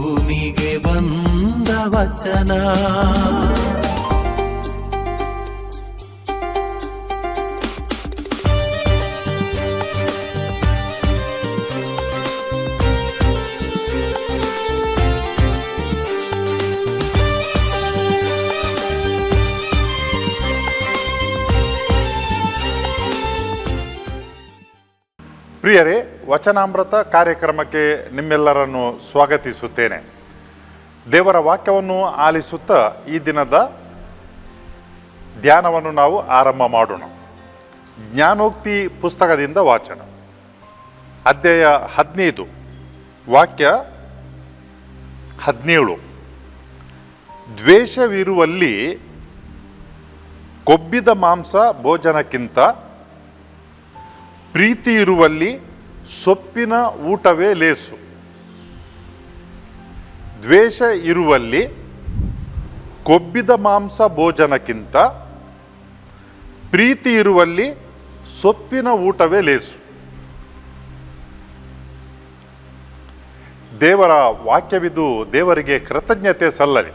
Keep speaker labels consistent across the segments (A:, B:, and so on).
A: ಭೂಮಿಗೆ ಬಂದ ವಚನ.
B: ಪ್ರಿಯರೇ ವಚನಾಮೃತ ಕಾರ್ಯಕ್ರಮಕ್ಕೆ ನಿಮ್ಮೆಲ್ಲರನ್ನು ಸ್ವಾಗತಿಸುತ್ತೇನೆ. ದೇವರ ವಾಕ್ಯವನ್ನು ಆಲಿಸುತ್ತಾ ಈ ದಿನದ ಧ್ಯಾನವನ್ನು ನಾವು ಆರಂಭ ಮಾಡೋಣ. ಜ್ಞಾನೋಕ್ತಿ ಪುಸ್ತಕದಿಂದ ವಾಚನ. ಅಧ್ಯಾಯ ಹದಿನೈದು. ವಾಕ್ಯ ಹದಿನೇಳು. ದ್ವೇಷವಿರುವಲ್ಲಿ ಕೊಬ್ಬಿದ ಮಾಂಸ ಭೋಜನಕ್ಕಿಂತ ಪ್ರೀತಿ ಇರುವಲ್ಲಿ ಸೊಪ್ಪಿನ ಊಟವೇ ಲೇಸು. ದ್ವೇಷ ಇರುವಲ್ಲಿ ಕೊಬ್ಬಿದ ಮಾಂಸ ಭೋಜನಕ್ಕಿಂತ ಪ್ರೀತಿ ಇರುವಲ್ಲಿ ಸೊಪ್ಪಿನ ಊಟವೇ ಲೇಸು. ದೇವರ ವಾಕ್ಯವಿದು ದೇವರಿಗೆ ಕೃತಜ್ಞತೆ ಸಲ್ಲಲಿ.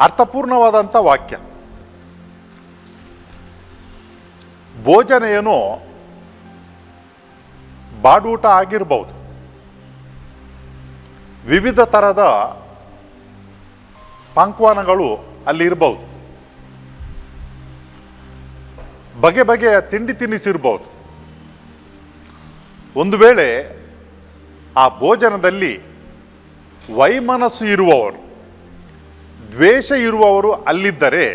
B: ಅರ್ಥಪೂರ್ಣವಾದಂಥ ವಾಕ್ಯ. ಭೋಜನ ಏನೋ ಬಾಡೂಟ ಆಗಿರ್ಬೋದು. ವಿವಿಧ ಥರದ ಪಾಂಕ್ವಾನಗಳು ಅಲ್ಲಿ ಇರ್ಬೋದು. ಬಗೆ ಬಗೆಯ ತಿಂಡಿ ತಿನಿಸಿರ್ಬೋದು. ಒಂದು ವೇಳೆ ಆ ಭೋಜನದಲ್ಲಿ ವೈಮನಸ್ಸು ಇರುವವರು, ದ್ವೇಷ ಇರುವವರು ಅಲ್ಲಿದ್ದರೆ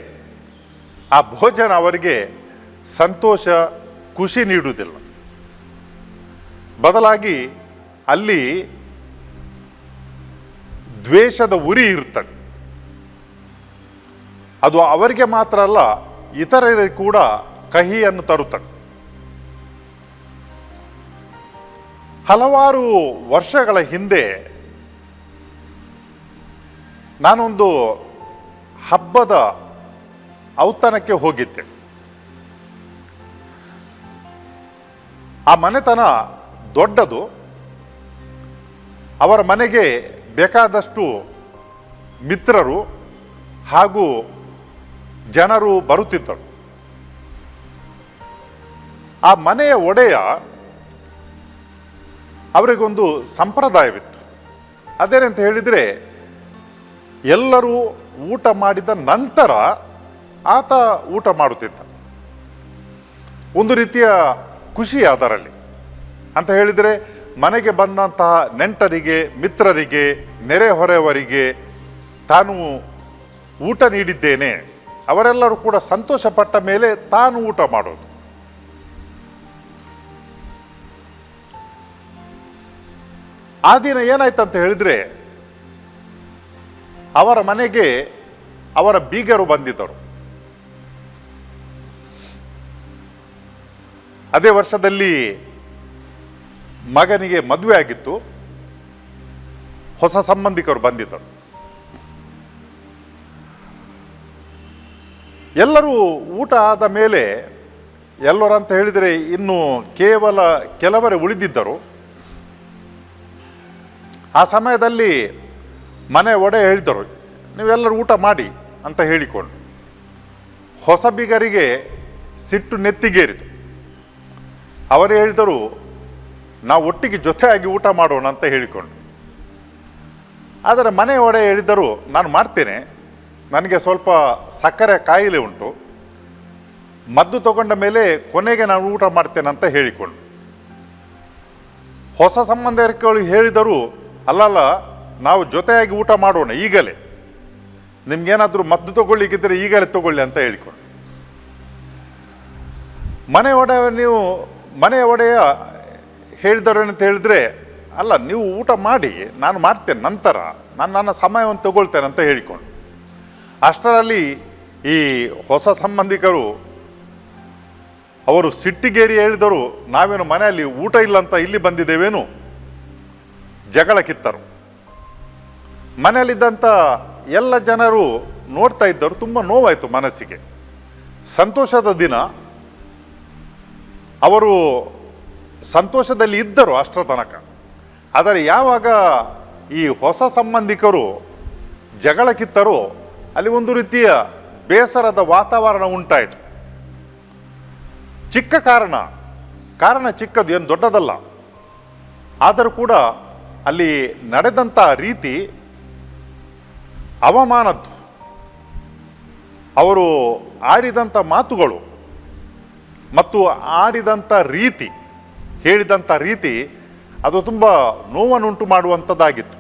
B: ಆ ಭೋಜನ ಅವರಿಗೆ ಸಂತೋಷ, ಖುಷಿ ನೀಡುವುದಿಲ್ಲ. ಬದಲಾಗಿ ಅಲ್ಲಿ ದ್ವೇಷದ ಉರಿ ಇರ್ತದೆ. ಅದು ಅವರಿಗೆ ಮಾತ್ರ ಅಲ್ಲ, ಇತರರಿಗೆ ಕೂಡ ಕಹಿಯನ್ನು ತರುತ್ತದೆ. ಹಲವಾರು ವರ್ಷಗಳ ಹಿಂದೆ ನಾನೊಂದು ಹಬ್ಬದ ಔತಣಕ್ಕೆ ಹೋಗಿದ್ದೆ. ಆ ಮನೆತನ ದೊಡ್ಡದು, ಅವರ ಮನೆಗೆ ಬೇಕಾದಷ್ಟು ಮಿತ್ರರು ಹಾಗೂ ಜನರು ಬರುತ್ತಿದ್ದರು. ಆ ಮನೆಯ ಒಡೆಯ ಅವರಿಗೊಂದು ಸಂಪ್ರದಾಯವಿತ್ತು. ಅದೇನಂತ ಹೇಳಿದರೆ, ಎಲ್ಲರೂ ಊಟ ಮಾಡಿದ ನಂತರ ಆತ ಊಟ ಮಾಡುತ್ತಿದ್ದ. ಒಂದು ರೀತಿಯ ಖುಷಿ ಅದರಲ್ಲಿ. ಅಂತ ಹೇಳಿದರೆ, ಮನೆಗೆ ಬಂದಂತಹ ನೆಂಟರಿಗೆ, ಮಿತ್ರರಿಗೆ ನೆರೆಹೊರೆಯವರಿಗೆ ತಾನು ಊಟ ನೀಡಿದ್ದೇನೆ. ಅವರೆಲ್ಲರೂ ಕೂಡ ಸಂತೋಷಪಟ್ಟ ಮೇಲೆ ತಾನು ಊಟ ಮಾಡೋದು. ಆ ದಿನ ಏನಾಯ್ತಂತ ಹೇಳಿದ್ರೆ, ಅವರ ಮನೆಗೆ ಅವರ ಬೀಗರು ಬಂದಿದ್ದರು. ಅದೇ ವರ್ಷದಲ್ಲಿ ಮಗನಿಗೆ ಮದುವೆ ಆಗಿತ್ತು. ಹೊಸ ಸಂಬಂಧಿಕರು ಬಂದಿದ್ದರು. ಎಲ್ಲರೂ ಊಟ ಆದ ಮೇಲೆ ಎಲ್ಲರೂ ಅಂತ ಹೇಳಿದರೆ ಇನ್ನು ಕೇವಲ ಕೆಲವರೇ ಉಳಿದಿದ್ದರು. ಆ ಸಮಯದಲ್ಲಿ ಮನೆ ಒಡೆ ಹೇಳಿದರು, ನೀವೆಲ್ಲರೂ ಊಟ ಮಾಡಿ ಅಂತ ಹೇಳಿಕೊಂಡು. ಹೊಸಬಿಗರಿಗೆ ಸಿಟ್ಟು ನೆತ್ತಿಗೇರಿತು. ಅವರು ಹೇಳಿದರು ನಾವು ಒಟ್ಟಿಗೆ ಜೊತೆಯಾಗಿ ಊಟ ಮಾಡೋಣ ಅಂತ ಹೇಳಿಕೊಂಡು. ಆದರೆ ಮನೆ ಒಡೆ ಹೇಳಿದರು ನಾನು ಮಾಡ್ತೇನೆ. ನನಗೆ ಸ್ವಲ್ಪ ಸಕ್ಕರೆ ಕಾಯಿಲೆ ಉಂಟು. ಮದ್ದು ತಗೊಂಡ ಮೇಲೆ ಕೊನೆಗೆ ನಾನು ಊಟ ಮಾಡ್ತೇನೆ ಅಂತ ಹೇಳಿಕೊಂಡು. ಹೊಸ ಸಂಬಂಧಿಕರು ಹೇಳಿದರು, ಅಲ್ಲಲ್ಲ, ನಾವು ಜೊತೆಯಾಗಿ ಊಟ ಮಾಡೋಣ ಈಗಲೇ. ನಿಮ್ಗೇನಾದರೂ ಮದ್ದು ತಗೊಳ್ಳಿಕ್ಕಿದ್ರೆ ಈಗಲೇ ತಗೊಳ್ಳಿ ಅಂತ ಹೇಳಿಕೊಂಡು. ಮನೆ ಒಡೆಯ ನೀವು, ಮನೆ ಒಡೆಯ ಹೇಳಿದರು ಅಂತ ಹೇಳಿದ್ರೆ, ಅಲ್ಲ, ನೀವು ಊಟ ಮಾಡಿ, ನಾನು ಮಾಡ್ತೇನೆ ನಂತರ, ನಾನು ನನ್ನ ಸಮಯವನ್ನು ತಗೊಳ್ತೇನೆ ಅಂತ ಹೇಳಿಕೊಂಡು. ಅಷ್ಟರಲ್ಲಿ ಈ ಹೊಸ ಸಂಬಂಧಿಕರು, ಅವರು ಸಿಟ್ಟಿಗೇರಿ ಹೇಳಿದರು, ನಾವೇನು ಮನೆಯಲ್ಲಿ ಊಟ ಇಲ್ಲ ಅಂತ ಇಲ್ಲಿ ಬಂದಿದ್ದೇವೇನು? ಜಗಳ ಕಿತ್ತರು. ಮನೆಯಲ್ಲಿದ್ದಂಥ ಎಲ್ಲ ಜನರು ನೋಡ್ತಾ ಇದ್ದರು, ತುಂಬ ನೋವಾಯಿತು ಮನಸ್ಸಿಗೆ. ಸಂತೋಷದ ದಿನ, ಅವರು ಸಂತೋಷದಲ್ಲಿ ಇದ್ದರು ಅಷ್ಟರ ತನಕ. ಆದರೆ ಯಾವಾಗ ಈ ಹೊಸ ಸಂಬಂಧಿಕರು ಜಗಳ ಕಿತ್ತರೋ ಅಲ್ಲಿ ಒಂದು ರೀತಿಯ ಬೇಸರದ ವಾತಾವರಣ ಉಂಟಾಯಿತು. ಚಿಕ್ಕ ಕಾರಣ ಕಾರಣ ಚಿಕ್ಕದು ಏನು ದೊಡ್ಡದಲ್ಲ. ಆದರೂ ಕೂಡ ಅಲ್ಲಿ ನಡೆದಂಥ ರೀತಿ ಅವಮಾನದ್ದು. ಅವರು ಆಡಿದಂಥ ಮಾತುಗಳು ಮತ್ತು ಆಡಿದಂಥ ರೀತಿ. ಹೇಳಿದಂಥ ರೀತಿ ಅದು ತುಂಬ ನೋವನ್ನುಂಟು ಮಾಡುವಂಥದ್ದಾಗಿತ್ತು.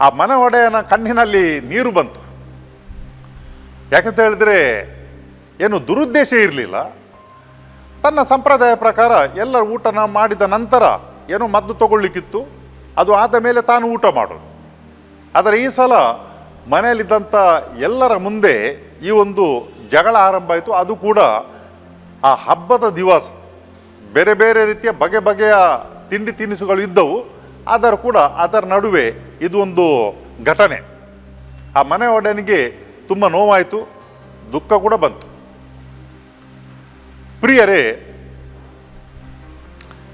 B: ಆ ಮನವಡೆಯನ ಕಣ್ಣಿನಲ್ಲಿ ನೀರು ಬಂತು. ಯಾಕಂತ ಹೇಳಿದ್ರೆ ಏನು ದುರುದ್ದೇಶ ಇರಲಿಲ್ಲ. ತನ್ನ ಸಂಪ್ರದಾಯ ಪ್ರಕಾರ ಎಲ್ಲ ಊಟನ ಮಾಡಿದ ನಂತರ ಏನು ಮದ್ದು ತಗೊಳ್ಳಿಕ್ಕಿತ್ತು. ಅದು ಆದ ಮೇಲೆ ತಾನು ಊಟ ಮಾಡೋದು. ಆದರೆ ಈ ಸಲ ಮನೆಯಲ್ಲಿದ್ದಂಥ ಎಲ್ಲರ ಮುಂದೆ ಈ ಒಂದು ಜಗಳ ಆರಂಭ ಆಯಿತು. ಅದು ಕೂಡ ಆ ಹಬ್ಬದ ದಿವಸ. ಬೇರೆ ಬೇರೆ ರೀತಿಯ ಬಗೆ ಬಗೆಯ ತಿಂಡಿ ತಿನಿಸುಗಳು ಇದ್ದವು. ಆದರೂ ಕೂಡ ಅದರ ನಡುವೆ ಇದು ಒಂದು ಘಟನೆ. ಆ ಮನೆ ಒಡೆಯನಿಗೆ ತುಂಬ ನೋವಾಯಿತು, ದುಃಖ ಕೂಡ ಬಂತು. ಪ್ರಿಯರೇ,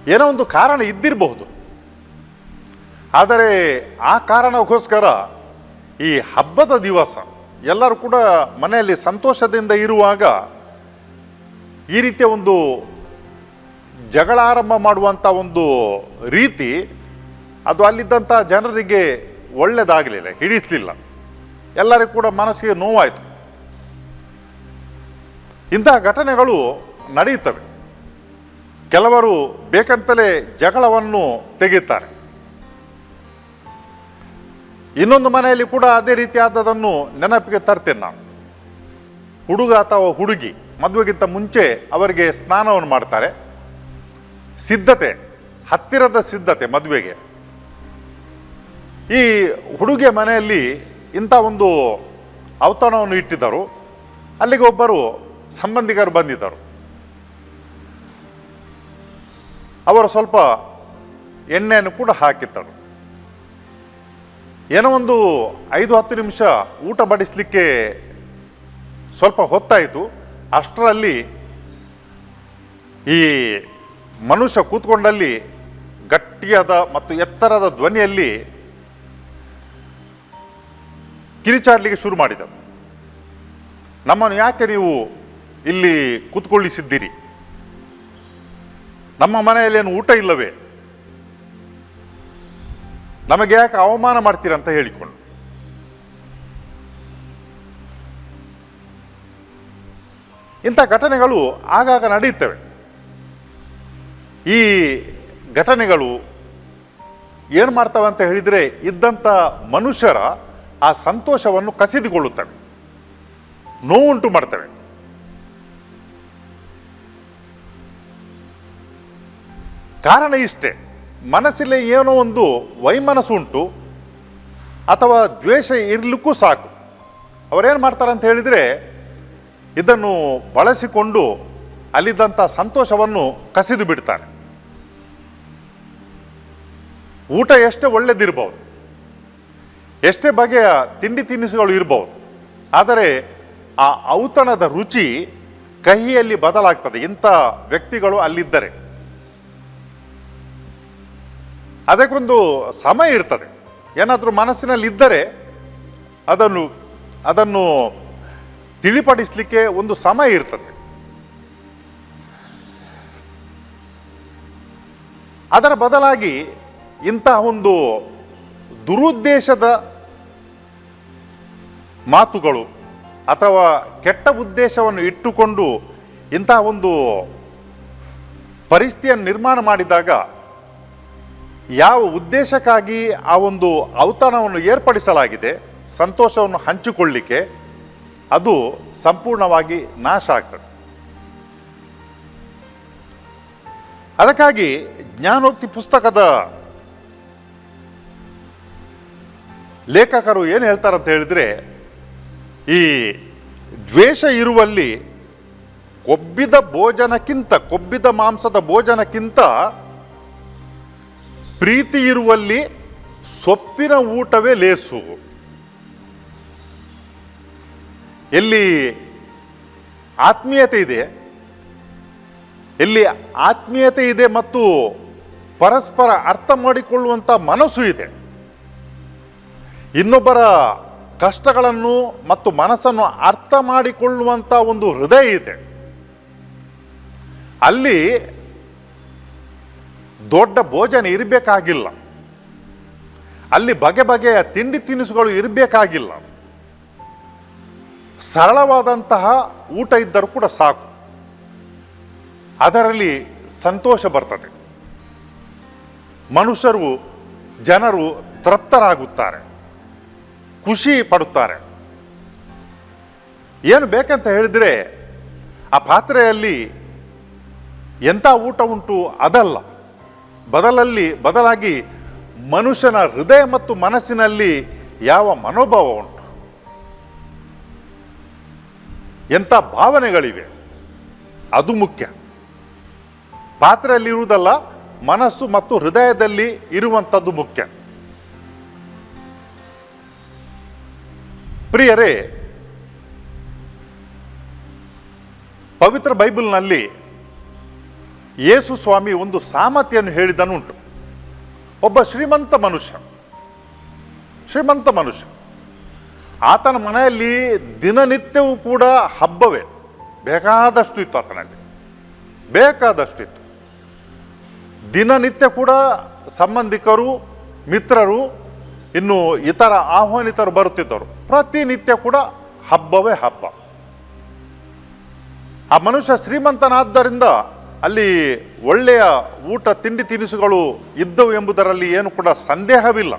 B: ಏನೋ ಒಂದು ಕಾರಣ ಇದ್ದಿರಬಹುದು. ಆದರೆ ಆ ಕಾರಣಕ್ಕೋಸ್ಕರ ಈ ಹಬ್ಬದ ದಿವಸ ಎಲ್ಲರೂ ಕೂಡ ಮನೆಯಲ್ಲಿ ಸಂತೋಷದಿಂದ ಇರುವಾಗ ಈ ರೀತಿಯ ಒಂದು ಜಗಳ ಆರಂಭ ಮಾಡುವಂಥ ಒಂದು ರೀತಿ ಅದು ಅಲ್ಲಿದ್ದಂಥ ಜನರಿಗೆ ಒಳ್ಳೆಯದಾಗಲಿಲ್ಲ ಹಿಡಿಸಲಿಲ್ಲ. ಎಲ್ಲರಿಗೂ ಕೂಡ ಮನಸ್ಸಿಗೆ ನೋವಾಯಿತು. ಇಂತಹ ಘಟನೆಗಳು ನಡೆಯುತ್ತವೆ. ಕೆಲವರು ಬೇಕಂತಲೇ ಜಗಳವನ್ನು ತೆಗೆಯುತ್ತಾರೆ. ಇನ್ನೊಂದು ಮನೆಯಲ್ಲಿ ಕೂಡ ಅದೇ ರೀತಿಯಾದದನ್ನು ನೆನಪಿಗೆ ತರ್ತೇನೆ ನಾನು. ಹುಡುಗ ಅಥವಾ ಹುಡುಗಿ ಮದುವೆಗಿಂತ ಮುಂಚೆ ಅವರಿಗೆ ಸ್ನಾನವನ್ನು ಮಾಡ್ತಾರೆ. ಸಿದ್ಧತೆ, ಹತ್ತಿರದ ಸಿದ್ಧತೆ ಮದುವೆಗೆ. ಈ ಹುಡುಗಿಯ ಮನೆಯಲ್ಲಿ ಇಂಥ ಒಂದು ಔತಣವನ್ನು ಇಟ್ಟಿದ್ದರು. ಅಲ್ಲಿಗೆ ಒಬ್ಬರು ಸಂಬಂಧಿಕರು ಬಂದಿದ್ದರು. ಅವರು ಸ್ವಲ್ಪ ಎಣ್ಣೆಯನ್ನು ಕೂಡ ಹಾಕಿದ್ದರು. ಏನೋ ಒಂದು ಐದು ಹತ್ತು ನಿಮಿಷ ಊಟ ಬಡಿಸಲಿಕ್ಕೆ ಸ್ವಲ್ಪ ಹೊತ್ತಾಯಿತು. ಅಷ್ಟರಲ್ಲಿ ಈ ಮನುಷ್ಯ ಕೂತ್ಕೊಂಡಲ್ಲಿ ಗಟ್ಟಿಯಾದ ಮತ್ತು ಎತ್ತರದ ಧ್ವನಿಯಲ್ಲಿ ಕಿರಿಚಾಡಲಿಕ್ಕೆ ಶುರು ಮಾಡಿದ ನಮ್ಮನ್ನು ಯಾಕೆ ನೀವು ಇಲ್ಲಿ ಕೂತ್ಕೊಳ್ಳಿಸಿದ್ದೀರಿ? ನಮ್ಮ ಮನೆಯಲ್ಲಿ ಏನು ಊಟ ಇಲ್ಲವೇ? ನಮಗೆ ಯಾಕೆ ಅವಮಾನ ಮಾಡ್ತೀರಂತ ಹೇಳಿಕೊಂಡು. ಇಂಥ ಘಟನೆಗಳು ಆಗಾಗ ನಡೆಯುತ್ತವೆ. ಈ ಘಟನೆಗಳು ಏನು ಮಾಡ್ತವೆ ಅಂತ ಹೇಳಿದರೆ ಇದ್ದಂಥ ಮನುಷ್ಯರ ಆ ಸಂತೋಷವನ್ನು ಕಸಿದುಕೊಳ್ಳುತ್ತವೆ, ನೋವುಂಟು ಮಾಡ್ತವೆ. ಕಾರಣ ಇಷ್ಟೇ ಮನಸ್ಸಲ್ಲಿ ಏನೋ ಒಂದು ವೈಮನಸ್ಸು ಉಂಟು ಅಥವಾ ದ್ವೇಷ ಇರಲಿಕ್ಕೂ ಸಾಕು. ಅವರೇನು ಮಾಡ್ತಾರೆ ಅಂತ ಹೇಳಿದರೆ ಇದನ್ನು ಬಳಸಿಕೊಂಡು ಅಲ್ಲಿದ್ದಂಥ ಸಂತೋಷವನ್ನು ಕಸಿದು ಬಿಡ್ತಾರೆ. ಊಟ ಎಷ್ಟೇ ಒಳ್ಳೆದಿರ್ಬೋದು, ಎಷ್ಟೇ ಬಗೆಯ ತಿಂಡಿ ತಿನಿಸುಗಳು ಇರ್ಬೋದು, ಆದರೆ ಆ ಔತಣದ ರುಚಿ ಕಹಿಯಲ್ಲಿ ಬದಲಾಗ್ತದೆ. ಇಂಥ ವ್ಯಕ್ತಿಗಳು ಅಲ್ಲಿದ್ದರೆ. ಅದಕ್ಕೊಂದು ಸಮಯ ಇರ್ತದೆ. ಏನಾದರೂ ಮನಸ್ಸಿನಲ್ಲಿ ಇದ್ದರೆ ಅದನ್ನು ಅದನ್ನು ತಿಳಿಪಡಿಸಲಿಕ್ಕೆ ಒಂದು ಸಮಯ ಇರ್ತದೆ. ಅದರ ಬದಲಾಗಿ ಇಂತಹ ಒಂದು ದುರುದ್ದೇಶದ ಮಾತುಗಳು ಅಥವಾ ಕೆಟ್ಟ ಉದ್ದೇಶವನ್ನು ಇಟ್ಟುಕೊಂಡು ಇಂತಹ ಒಂದು ಪರಿಸ್ಥಿತಿಯನ್ನು ನಿರ್ಮಾಣ ಮಾಡಿದಾಗ ಯಾವ ಉದ್ದೇಶಕ್ಕಾಗಿ ಆ ಒಂದು ಔತಣವನ್ನು ಏರ್ಪಡಿಸಲಾಗಿದೆ, ಸಂತೋಷವನ್ನು ಹಂಚಿಕೊಳ್ಳಿಕ್ಕೆ ಅದು ಸಂಪೂರ್ಣವಾಗಿ ನಾಶ ಆಗ್ತದೆ. ಅದಕ್ಕಾಗಿ ಜ್ಞಾನೋಕ್ತಿ ಪುಸ್ತಕದ ಲೇಖಕರು ಏನು ಹೇಳ್ತಾರಂತ ಹೇಳಿದರೆ, ಈ ದ್ವೇಷ ಇರುವಲ್ಲಿ ಕೊಬ್ಬಿದ ಭೋಜನಕ್ಕಿಂತ, ಕೊಬ್ಬಿದ ಮಾಂಸದ ಭೋಜನಕ್ಕಿಂತ ಪ್ರೀತಿ ಇರುವಲ್ಲಿ ಸೊಪ್ಪಿನ ಊಟವೇ ಲೇಸು. ಎಲ್ಲಿ ಆತ್ಮೀಯತೆ ಇದೆ, ಎಲ್ಲಿ ಆತ್ಮೀಯತೆ ಇದೆ ಮತ್ತು ಪರಸ್ಪರ ಅರ್ಥ ಮಾಡಿಕೊಳ್ಳುವಂಥ ಮನಸ್ಸು ಇದೆ. ಇನ್ನೊಬ್ಬರ ಕಷ್ಟಗಳನ್ನು ಮತ್ತು ಮನಸ್ಸನ್ನು ಅರ್ಥ ಮಾಡಿಕೊಳ್ಳುವಂಥ ಒಂದು ಹೃದಯ ಇದೆ. ಅಲ್ಲಿ ದೊಡ್ಡ ಭೋಜನ ಇರಬೇಕಾಗಿಲ್ಲ. ಅಲ್ಲಿ ಬಗೆ ಬಗೆಯ ತಿಂಡಿ ತಿನಿಸುಗಳು ಇರಬೇಕಾಗಿಲ್ಲ. ಸರಳವಾದಂತಹ ಊಟ ಇದ್ದರೂ ಕೂಡ ಸಾಕು. ಅದರಲ್ಲಿ ಸಂತೋಷ ಬರ್ತದೆ. ಮನುಷ್ಯರು, ಜನರು ತೃಪ್ತರಾಗುತ್ತಾರೆ. ಖುಷಿ ಪಡುತ್ತಾರೆ. ಏನು ಬೇಕಂತ ಹೇಳಿದ್ರೆ ಆ ಪಾತ್ರೆಯಲ್ಲಿ ಎಂಥ ಊಟ ಉಂಟು ಅದಲ್ಲ. ಬದಲಲ್ಲಿ ಬದಲಾಗಿ ಮನುಷ್ಯನ ಹೃದಯ ಮತ್ತು ಮನಸ್ಸಿನಲ್ಲಿ ಯಾವ ಮನೋಭಾವ ಉಂಟು. ಎಂಥ ಭಾವನೆಗಳಿವೆ. ಅದು ಮುಖ್ಯ. ಪಾತ್ರೆಯಲ್ಲಿ ಇರುವುದಲ್ಲ ಮನಸ್ಸು ಮತ್ತು ಹೃದಯದಲ್ಲಿ ಇರುವಂಥದ್ದು ಮುಖ್ಯ. ಪ್ರಿಯರೇ, ಪವಿತ್ರ ಬೈಬಲ್ನಲ್ಲಿ ಯೇಸು ಸ್ವಾಮಿ ಒಂದು ಸಾಮತೆಯನ್ನು ಹೇಳಿದನುಂಟು. ಒಬ್ಬ ಶ್ರೀಮಂತ ಮನುಷ್ಯ ಶ್ರೀಮಂತ ಮನುಷ್ಯ. ಆತನ ಮನೆಯಲ್ಲಿ ದಿನನಿತ್ಯವೂ ಕೂಡ ಹಬ್ಬವೇ, ಬೇಕಾದಷ್ಟು ಇತ್ತು ಆತನಲ್ಲಿ, ಬೇಕಾದಷ್ಟು ಇತ್ತು. ದಿನನಿತ್ಯ ಕೂಡ ಸಂಬಂಧಿಕರು, ಮಿತ್ರರು ಇನ್ನು ಇತರ ಆಹ್ವಾನಿತರು ಬರುತ್ತಿದ್ದರು. ಪ್ರತಿನಿತ್ಯ ಕೂಡ ಹಬ್ಬವೇ ಹಬ್ಬ. ಆ ಮನುಷ್ಯ ಶ್ರೀಮಂತನಾದ್ದರಿಂದ ಅಲ್ಲಿ ಒಳ್ಳೆಯ ಊಟ, ತಿಂಡಿ ತಿನಿಸುಗಳು ಇದ್ದವು ಎಂಬುದರಲ್ಲಿ ಏನು ಕೂಡ ಸಂದೇಹವಿಲ್ಲ.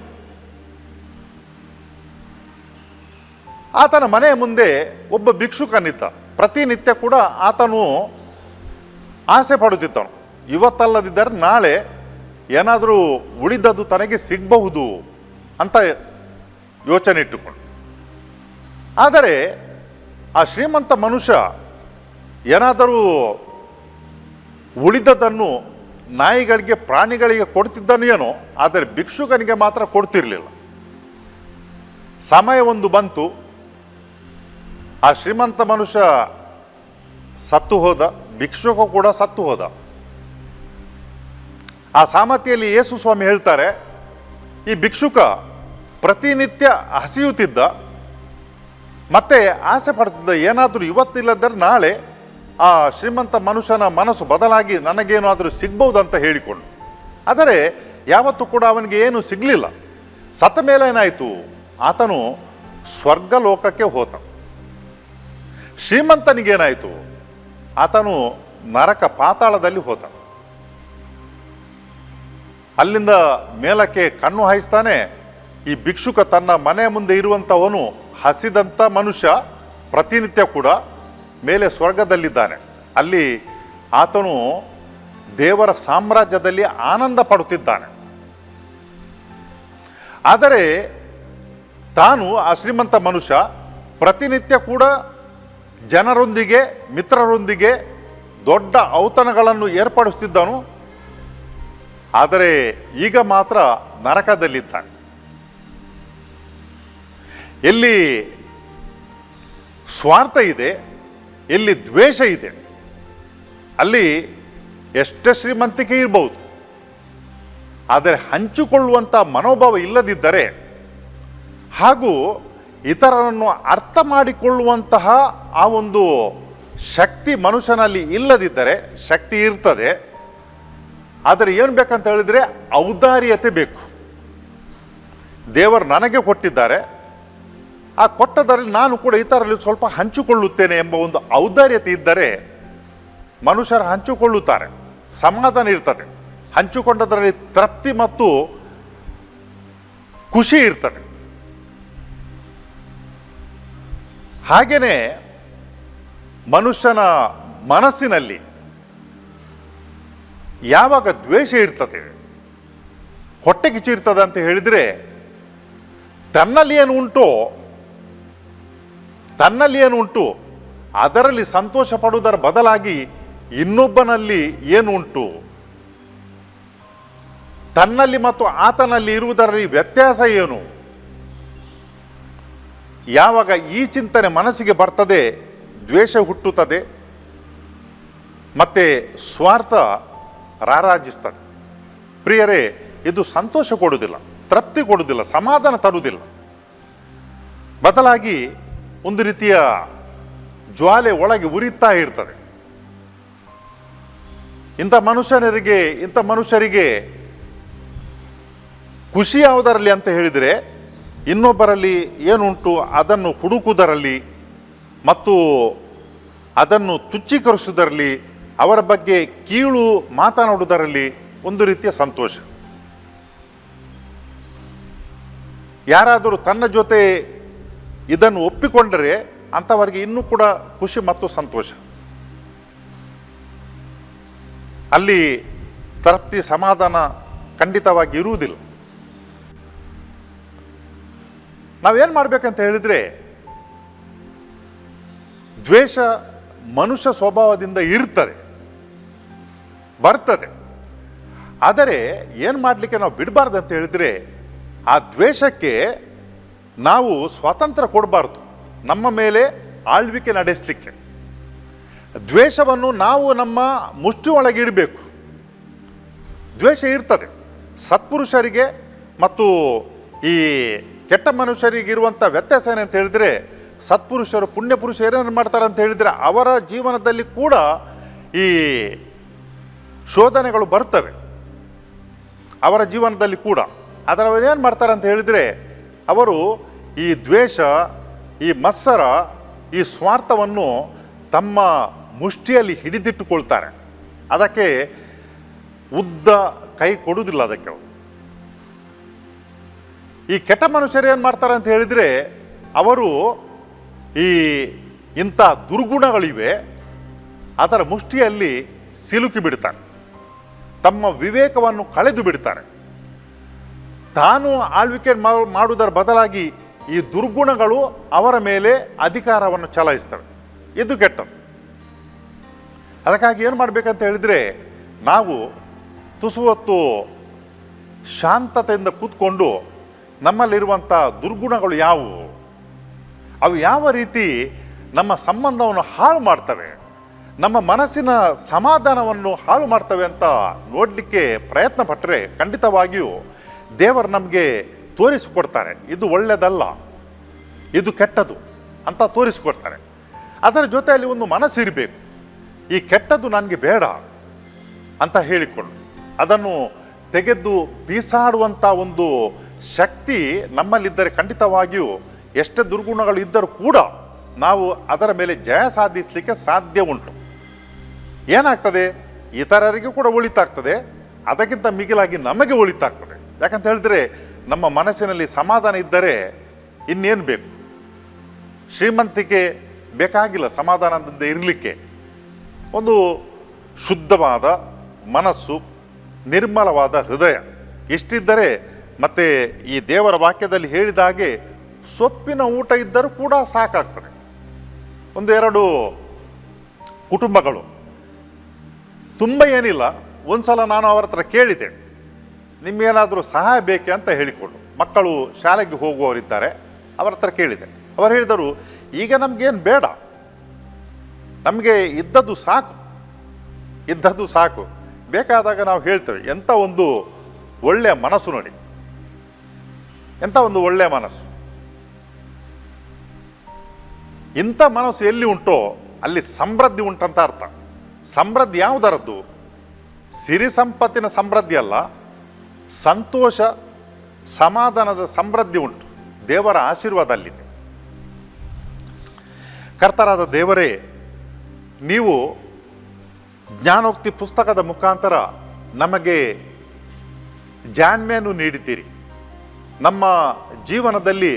B: ಆತನ ಮನೆಯ ಮುಂದೆ ಒಬ್ಬ ಭಿಕ್ಷುಕನಿದ್ದ. ಪ್ರತಿನಿತ್ಯ ಕೂಡ ಆತನು ಆಸೆ ಪಡುತ್ತಿದ್ದನು. ಇವತ್ತಲ್ಲದಿದ್ದರೆ ನಾಳೆ ಏನಾದರೂ ಉಳಿದದ್ದು ತನಗೆ ಸಿಗಬಹುದು. ಅಂತ ಯೋಚನೆ ಇಟ್ಟುಕೊಂಡು. ಆದರೆ ಆ ಶ್ರೀಮಂತ ಮನುಷ್ಯ ಏನಾದರೂ ಉಳಿದದನ್ನು ನಾಯಿಗಳಿಗೆ, ಪ್ರಾಣಿಗಳಿಗೆ ಕೊಡ್ತಿದ್ದನು ಏನೋ, ಆದರೆ ಭಿಕ್ಷುಕನಿಗೆ ಮಾತ್ರ ಕೊಡ್ತಿರಲಿಲ್ಲ. ಸಮಯ ಒಂದು ಬಂತು. ಆ ಶ್ರೀಮಂತ ಮನುಷ್ಯ ಸತ್ತು ಹೋದ, ಭಿಕ್ಷುಕ ಕೂಡ ಸತ್ತು ಹೋದ. ಆ ಸಾಮತಿಯಲ್ಲಿ ಯೇಸು ಸ್ವಾಮಿ ಹೇಳ್ತಾರೆ ಈ ಭಿಕ್ಷುಕ ಪ್ರತಿನಿತ್ಯ ಹಸಿಯುತ್ತಿದ್ದ, ಮತ್ತೆ ಆಸೆ ಪಡ್ತಿದ್ದ ಏನಾದರೂ ಇವತ್ತಿಲ್ಲದ್ರೆ ನಾಳೆ ಆ ಶ್ರೀಮಂತ ಮನುಷ್ಯನ ಮನಸ್ಸು ಬದಲಾಗಿ ನನಗೇನಾದರೂ ಸಿಗ್ಬೋದಂತ ಹೇಳಿಕೊಂಡು. ಆದರೆ ಯಾವತ್ತೂ ಕೂಡ ಅವನಿಗೆ ಏನು ಸಿಗಲಿಲ್ಲ. ಸತ್ತ ಮೇಲೆ ಏನಾಯಿತು? ಆತನು ಸ್ವರ್ಗ ಲೋಕಕ್ಕೆ ಹೋತ ಶ್ರೀಮಂತನಿಗೇನಾಯಿತು? ಆತನು ನರಕ ಪಾತಾಳದಲ್ಲಿ ಹೋತ ಅಲ್ಲಿಂದ ಮೇಲಕ್ಕೆ ಕಣ್ಣು ಹಾಯಿಸ್ತಾನೆ, ಈ ಭಿಕ್ಷುಕ ತನ್ನ ಮನೆ ಮುಂದೆ ಇರುವಂಥವನು ಹಸಿದಂಥ ಮನುಷ್ಯ, ಪ್ರತಿನಿತ್ಯ ಕೂಡ ಮೇಲೆ ಸ್ವರ್ಗದಲ್ಲಿದ್ದಾನೆ. ಅಲ್ಲಿ ಆತನು ದೇವರ ಸಾಮ್ರಾಜ್ಯದಲ್ಲಿ ಆನಂದ ಪಡುತ್ತಿದ್ದಾನೆ. ಆದರೆ ತಾನು ಆ ಶ್ರೀಮಂತ ಮನುಷ್ಯ, ಪ್ರತಿನಿತ್ಯ ಕೂಡ ಜನರೊಂದಿಗೆ, ಮಿತ್ರರೊಂದಿಗೆ ದೊಡ್ಡ ಔತಣಗಳನ್ನು ಏರ್ಪಡಿಸುತ್ತಿದ್ದನು ಆದರೆ ಈಗ ಮಾತ್ರ ನರಕದಲ್ಲಿದ್ದಾನೆ. ಎಲ್ಲಿ ಸ್ವಾರ್ಥ ಇದೆ, ಎಲ್ಲಿ ದ್ವೇಷ ಇದೆ, ಅಲ್ಲಿ ಎಷ್ಟೇ ಶ್ರೀಮಂತಿಕೆ ಇರಬಹುದು ಆದರೆ ಹಂಚಿಕೊಳ್ಳುವಂಥ ಮನೋಭಾವ ಇಲ್ಲದಿದ್ದರೆ ಹಾಗೂ ಇತರರನ್ನು ಅರ್ಥ ಮಾಡಿಕೊಳ್ಳುವಂತಹ ಆ ಒಂದು ಶಕ್ತಿ ಮನುಷ್ಯನಲ್ಲಿ ಇಲ್ಲದಿದ್ದರೆ, ಶಕ್ತಿ ಇರ್ತದೆ ಆದರೆ ಏನು ಬೇಕಂತ ಹೇಳಿದರೆ ಔದಾರ್ಯತೆ ಬೇಕು. ದೇವರು ನನಗೆ ಕೊಟ್ಟಿದ್ದಾರೆ. ಆ ಕೊಟ್ಟದರಲ್ಲಿ ನಾನು ಕೂಡ ಇತರಲ್ಲಿ ಸ್ವಲ್ಪ ಹಂಚಿಕೊಳ್ಳುತ್ತೇನೆ ಎಂಬ ಒಂದು ಔದಾರ್ಯತೆ ಇದ್ದರೆ ಮನುಷ್ಯರು ಹಂಚಿಕೊಳ್ಳುತ್ತಾರೆ. ಸಮಾಧಾನ ಇರ್ತದೆ. ಹಂಚಿಕೊಂಡದರಲ್ಲಿ ತೃಪ್ತಿ ಮತ್ತು ಖುಷಿ ಇರ್ತದೆ. ಹಾಗೆಯೇ ಮನುಷ್ಯನ ಮನಸ್ಸಿನಲ್ಲಿ ಯಾವಾಗ ದ್ವೇಷ ಇರ್ತದೆ, ಹೊಟ್ಟೆ ಕಿಚ್ಚು ಇರ್ತದೆ ಅಂತ ಹೇಳಿದರೆ, ತನ್ನಲ್ಲಿ ಏನು ಉಂಟು, ತನ್ನಲ್ಲಿ ಏನು ಉಂಟು, ಅದರಲ್ಲಿ ಸಂತೋಷ ಪಡುವುದರ ಬದಲಾಗಿ ಇನ್ನೊಬ್ಬನಲ್ಲಿ ಏನು ಉಂಟು? ತನ್ನಲ್ಲಿ ಮತ್ತು ಆತನಲ್ಲಿ ಇರುವುದರಲ್ಲಿ ವ್ಯತ್ಯಾಸ ಏನು? ಯಾವಾಗ ಈ ಚಿಂತನೆ ಮನಸ್ಸಿಗೆ ಬರ್ತದೆ, ದ್ವೇಷ ಹುಟ್ಟುತ್ತದೆ, ಮತ್ತೆ ಸ್ವಾರ್ಥ ರಾರಾಜಿಸ್ತದೆ ಪ್ರಿಯರೇ, ಇದು ಸಂತೋಷ ಕೊಡುವುದಿಲ್ಲ, ತೃಪ್ತಿ ಕೊಡುವುದಿಲ್ಲ, ಸಮಾಧಾನ ತರುವುದಿಲ್ಲ. ಬದಲಾಗಿ ಒಂದು ರೀತಿಯ ಜ್ವಾಲೆ ಒಳಗೆ ಉರಿತಾ ಇರ್ತದೆ. ಇಂಥ ಮನುಷ್ಯನರಿಗೆ ಇಂಥ ಮನುಷ್ಯರಿಗೆ ಖುಷಿ ಯಾವುದರಲ್ಲಿ ಅಂತ ಹೇಳಿದರೆ, ಇನ್ನೊಬ್ಬರಲ್ಲಿ ಏನುಂಟು ಅದನ್ನು ಹುಡುಕುವುದರಲ್ಲಿ ಮತ್ತು ಅದನ್ನು ತುಚ್ಛೀಕರಿಸುವುದರಲ್ಲಿ ಅವರ ಬಗ್ಗೆ ಕೀಳು ಮಾತನಾಡುವುದರಲ್ಲಿ ಒಂದು ರೀತಿಯ ಸಂತೋಷ. ಯಾರಾದರೂ ತನ್ನ ಜೊತೆ ಇದನ್ನು ಒಪ್ಪಿಕೊಂಡರೆ ಅಂಥವರಿಗೆ ಇನ್ನೂ ಕೂಡ ಖುಷಿ ಮತ್ತು ಸಂತೋಷ. ಅಲ್ಲಿ ತೃಪ್ತಿ ಸಮಾಧಾನ ಖಂಡಿತವಾಗಿ ಇರುವುದಿಲ್ಲ. ನಾವೇನು ಮಾಡಬೇಕಂತ ಹೇಳಿದರೆ, ದ್ವೇಷ ಮನುಷ್ಯ ಸ್ವಭಾವದಿಂದ ಇರ್ತದೆ. ಬರ್ತದೆ. ಆದರೆ ಏನು ಮಾಡಲಿಕ್ಕೆ ನಾವು ಬಿಡಬಾರ್ದು ಅಂತ ಹೇಳಿದರೆ, ಆ ದ್ವೇಷಕ್ಕೆ ನಾವು ಸ್ವಾತಂತ್ರ್ಯ ಕೊಡಬಾರ್ದು. ನಮ್ಮ ಮೇಲೆ ಆಳ್ವಿಕೆ ನಡೆಸಲಿಕ್ಕೆ. ದ್ವೇಷವನ್ನು ನಾವು ನಮ್ಮ ಮುಷ್ಟಿ ಒಳಗೆ ಇಡಬೇಕು. ದ್ವೇಷ ಇರ್ತದೆ. ಸತ್ಪುರುಷರಿಗೆ ಮತ್ತು ಈ ಕೆಟ್ಟ ಮನುಷ್ಯರಿಗಿರುವಂಥ ವ್ಯತ್ಯಾಸ ಏನಂತ ಹೇಳಿದರೆ, ಸತ್ಪುರುಷರು ಪುಣ್ಯಪುರುಷ ಏನೇನು ಮಾಡ್ತಾರೆ ಅಂತ ಹೇಳಿದರೆ, ಅವರ ಜೀವನದಲ್ಲಿ ಕೂಡ ಈ ಶೋಧನೆಗಳು ಬರ್ತವೆ. ಅವರ ಜೀವನದಲ್ಲಿ ಕೂಡ. ಅವರು ಏನು ಮಾಡ್ತಾರೆ ಅಂತ ಹೇಳಿದರೆ, ಅವರು ಈ ದ್ವೇಷ, ಈ ಮತ್ಸರ, ಈ ಸ್ವಾರ್ಥವನ್ನು ತಮ್ಮ ಮುಷ್ಟಿಯಲ್ಲಿ ಹಿಡಿದಿಟ್ಟುಕೊಳ್ತಾರೆ. ಅದಕ್ಕೆ ಉದ್ದ ಕೈ ಕೊಡುವುದಿಲ್ಲ ಅದಕ್ಕೆ ಅವರು. ಈ ಕೆಟ್ಟ ಮನುಷ್ಯರು ಏನು ಮಾಡ್ತಾರೆ ಅಂತ ಹೇಳಿದರೆ, ಅವರು ಈ ಇಂಥ ದುರ್ಗುಣಗಳಿವೆ, ಅದರ ಮುಷ್ಟಿಯಲ್ಲಿ ಸಿಲುಕಿ ಬಿಡ್ತಾರೆ. ತಮ್ಮ ವಿವೇಕವನ್ನು ಕಳೆದು ಬಿಡ್ತಾರೆ. ತಾನು ಆಳ್ವಿಕೆ ಮಾಡುವುದರ ಬದಲಾಗಿ ಈ ದುರ್ಗುಣಗಳು ಅವರ ಮೇಲೆ ಅಧಿಕಾರವನ್ನು ಚಲಾಯಿಸ್ತವೆ. ಇದು ಕೆಟ್ಟದ್ದು. ಅದಕ್ಕಾಗಿ ಏನು ಮಾಡಬೇಕಂತ ಹೇಳಿದರೆ, ನಾವು ತುಸು ಹೊತ್ತು ಶಾಂತತೆಯಿಂದ ಕೂತ್ಕೊಂಡು ನಮ್ಮಲ್ಲಿರುವಂಥ ದುರ್ಗುಣಗಳು ಯಾವುವು? ಅವು ಯಾವ ರೀತಿ ನಮ್ಮ ಸಂಬಂಧವನ್ನು ಹಾಳು ಮಾಡ್ತವೆ? ನಮ್ಮ ಮನಸ್ಸಿನ ಸಮಾಧಾನವನ್ನು ಹಾಳು ಮಾಡ್ತವೆ ಅಂತ ನೋಡಲಿಕ್ಕೆ ಪ್ರಯತ್ನ ಪಟ್ಟರೆ ಖಂಡಿತವಾಗಿಯೂ ದೇವರು ನಮಗೆ ತೋರಿಸಿಕೊಡ್ತಾರೆ, ಇದು ಒಳ್ಳೆಯದಲ್ಲ ಇದು ಕೆಟ್ಟದು ಅಂತ ತೋರಿಸಿಕೊಡ್ತಾರೆ. ಅದರ ಜೊತೆಯಲ್ಲಿ ಒಂದು ಮನಸ್ಸಿರಬೇಕು, ಈ ಕೆಟ್ಟದ್ದು ನನಗೆ ಬೇಡ ಅಂತ ಹೇಳಿಕೊಂಡು ಅದನ್ನು ತೆಗೆದು ಬೀಸಾಡುವಂಥ ಒಂದು ಶಕ್ತಿ ನಮ್ಮಲ್ಲಿದ್ದರೆ ಖಂಡಿತವಾಗಿಯೂ ಎಷ್ಟೇ ದುರ್ಗುಣಗಳು ಇದ್ದರೂ ಕೂಡ ನಾವು ಅದರ ಮೇಲೆ ಜಯ ಸಾಧಿಸಲಿಕ್ಕೆ ಸಾಧ್ಯ ಉಂಟು. ಏನಾಗ್ತದೆ? ಇತರರಿಗೂ ಕೂಡ ಒಳಿತಾಗ್ತದೆ ಅದಕ್ಕಿಂತ ಮಿಗಿಲಾಗಿ ನಮಗೆ ಒಳಿತಾಗ್ತದೆ ಯಾಕಂತ ಹೇಳಿದ್ರೆ, ನಮ್ಮ ಮನಸ್ಸಿನಲ್ಲಿ ಸಮಾಧಾನ ಇದ್ದರೆ ಇನ್ನೇನು ಬೇಕು? ಶ್ರೀಮಂತಿಕೆ ಬೇಕಾಗಿಲ್ಲ ಸಮಾಧಾನದಿಂದ ಇರಲಿಕ್ಕೆ. ಒಂದು ಶುದ್ಧವಾದ ಮನಸ್ಸು, ನಿರ್ಮಲವಾದ ಹೃದಯ. ಇಷ್ಟಿದ್ದರೆ ಮತ್ತೆ ಈ ದೇವರ ವಾಕ್ಯದಲ್ಲಿ ಹೇಳಿದ ಹಾಗೆ ಸೊಪ್ಪಿನ ಊಟ ಇದ್ದರೂ ಕೂಡ ಸಾಕಾಗ್ತದೆ. ಒಂದು ಎರಡು ಕುಟುಂಬಗಳು. ತುಂಬ ಏನಿಲ್ಲ, ಒಂದ್ಸಲ ನಾನು ಅವರ ಹತ್ರ ಕೇಳಿದೆ. ನಿಮಗೇನಾದರೂ ಸಹಾಯ ಬೇಕೆ ಅಂತ ಹೇಳಿಕೊಂಡು, ಮಕ್ಕಳು ಶಾಲೆಗೆ ಹೋಗುವವರಿದ್ದಾರೆ, ಅವರ ಹತ್ರ ಕೇಳಿದೆ. ಅವರು ಹೇಳಿದರು, ಈಗ ನಮಗೇನು ಬೇಡ. ನಮಗೆ ಇದ್ದದ್ದು ಸಾಕು. ಇದ್ದದ್ದು ಸಾಕು. ಬೇಕಾದಾಗ ನಾವು ಹೇಳ್ತೇವೆ. ಎಂಥ ಒಂದು ಒಳ್ಳೆಯ ಮನಸ್ಸು ನೋಡಿ. ಎಂಥ ಒಂದು ಒಳ್ಳೆಯ ಮನಸ್ಸು? ಇಂಥ ಮನಸ್ಸು ಎಲ್ಲಿ ಉಂಟೋ, ಅಲ್ಲಿ ಸಮೃದ್ಧಿ ಉಂಟಂತ ಅರ್ಥ. ಸಮೃದ್ಧಿ ಯಾವುದರದ್ದು? ಸಿರಿ ಸಂಪತ್ತಿನ ಸಮೃದ್ಧಿ ಅಲ್ಲ, ಸಂತೋಷ ಸಮಾಧಾನದ ಸಮೃದ್ಧಿ ಉಂಟು, ದೇವರ ಆಶೀರ್ವಾದ ಅಲ್ಲಿದೆ ಕರ್ತರಾದ ದೇವರೇ, ನೀವು ಜ್ಞಾನೋಕ್ತಿ ಪುಸ್ತಕದ ಮುಖಾಂತರ ನಮಗೆ ಜಾಣ್ಮೆಯನ್ನು ನೀಡಿದ್ದೀರಿ. ನಮ್ಮ ಜೀವನದಲ್ಲಿ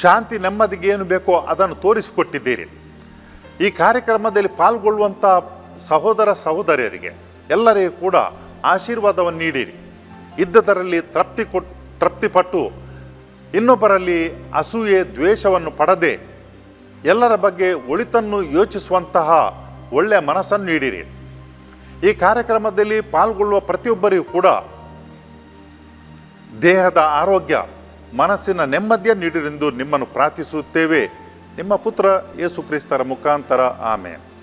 B: ಶಾಂತಿ ನೆಮ್ಮದಿಗೆ ಏನು ಬೇಕೋ ಅದನ್ನು ತೋರಿಸಿಕೊಟ್ಟಿದ್ದೀರಿ. ಈ ಕಾರ್ಯಕ್ರಮದಲ್ಲಿ ಪಾಲ್ಗೊಳ್ಳುವಂಥ ಸಹೋದರ ಸಹೋದರಿಯರಿಗೆ ಎಲ್ಲರಿಗೂ ಕೂಡ ಆಶೀರ್ವಾದವನ್ನು ನೀಡಿರಿ. ಇದ್ದದರಲ್ಲಿ ತೃಪ್ತಿ ಕೊಟ್, ತೃಪ್ತಿಪಟ್ಟು ಇನ್ನೊಬ್ಬರಲ್ಲಿ ಅಸೂಯೆ, ದ್ವೇಷವನ್ನು ಪಡದೆ ಎಲ್ಲರ ಬಗ್ಗೆ ಒಳಿತನ್ನು ಯೋಚಿಸುವಂತಹ ಒಳ್ಳೆಯ ಮನಸ್ಸನ್ನು ನೀಡಿರಿ. ಈ ಕಾರ್ಯಕ್ರಮದಲ್ಲಿ ಪಾಲ್ಗೊಳ್ಳುವ ಪ್ರತಿಯೊಬ್ಬರಿಗೂ ಕೂಡ ದೇಹದ ಆರೋಗ್ಯ, ಮನಸ್ಸಿನ ನೆಮ್ಮದಿಯ ನೀಡಿರೆಂದು ನಿಮ್ಮನ್ನು ಪ್ರಾರ್ಥಿಸುತ್ತೇವೆ. ನಿಮ್ಮ ಪುತ್ರ ಯೇಸು ಕ್ರಿಸ್ತರ ಮುಖಾಂತರ ಆಮೇಲೆ